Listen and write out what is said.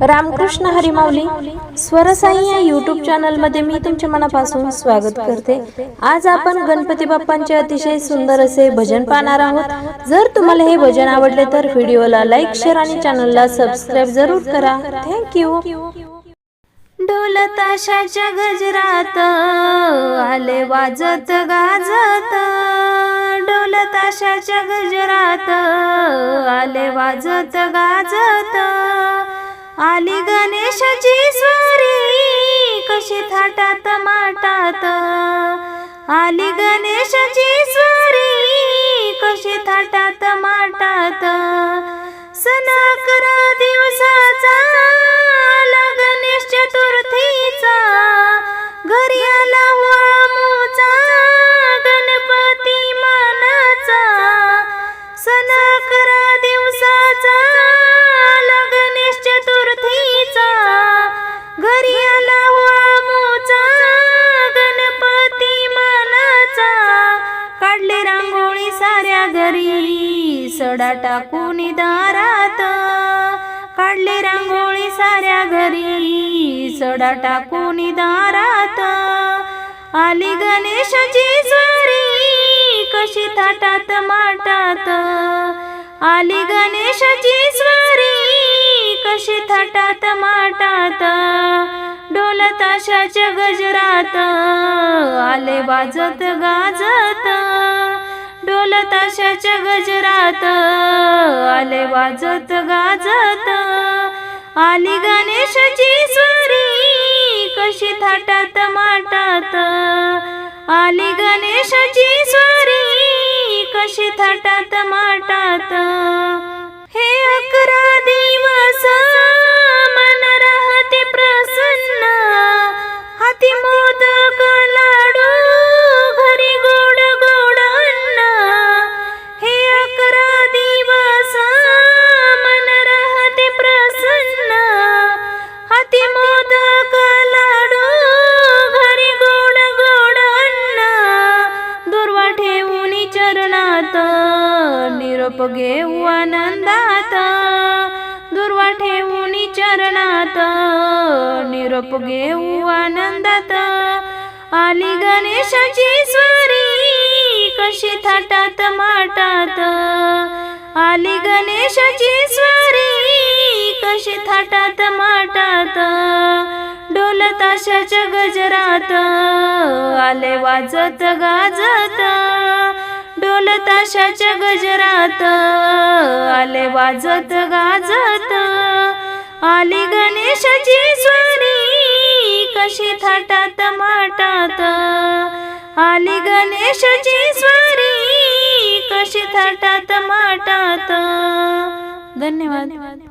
रामकृष्ण हरिमावली स्वरसाई या यूट्यूब चॅनलमध्ये मी तुमच्या मनापासून स्वागत करते. आज आपण गणपती बाप्पांचे अतिशय सुंदर असे भजन पाहणार आहोत. जर तुम्हाला हे भजन आवडले तर व्हिडिओला लाईक शेअर आणि चॅनलला सबस्क्राईब जरूर करा. थँक्यू डोलताशाच्या गजरात आले वाजत गाजत. ढोलताशाच्या गजरात आले वाजत गाजत. आली गणेशाची स्वारी कशी थाटात माटात? आली गणेशाची स्वारी कशी थाटात माटात? काढली रांगोळी साऱ्या घरी. सडा टाकून दारात. काढली रांगोळी साऱ्या घरी. सडा टाकून दारात. आली गणेशाची स्वारी कशी थाटात माटात. आली गणेशाची स्वारी कशी थाटात माटात. ढोल ताशाच्या गजरात. आले वाजत गाजत. ढोल ताशाच्या गजरात आले वाजत गाजत. आली गणेशाची स्वारी कशी थाटात माटात. आली गणेशाची स्वारी कशी थाटात माटात. निरोप घेऊ आनंदात. दुर्वा ठेवून चरणात. निरोप घेऊ आनंदात. आली गणेशाची स्वारी कशी थाटात माटात. आली गणेशाची स्वारी कशी थाटात माटात. ढोल ताशाच्या गजरात. आले वाजत गाजत. ढोल ताशाच्या गजरात आले वाजत गाजत. आली गणेशाची स्वारी कशी थाटात माटात. आली गणेशाची स्वारी कशी थाटात माटात. धन्यवाद.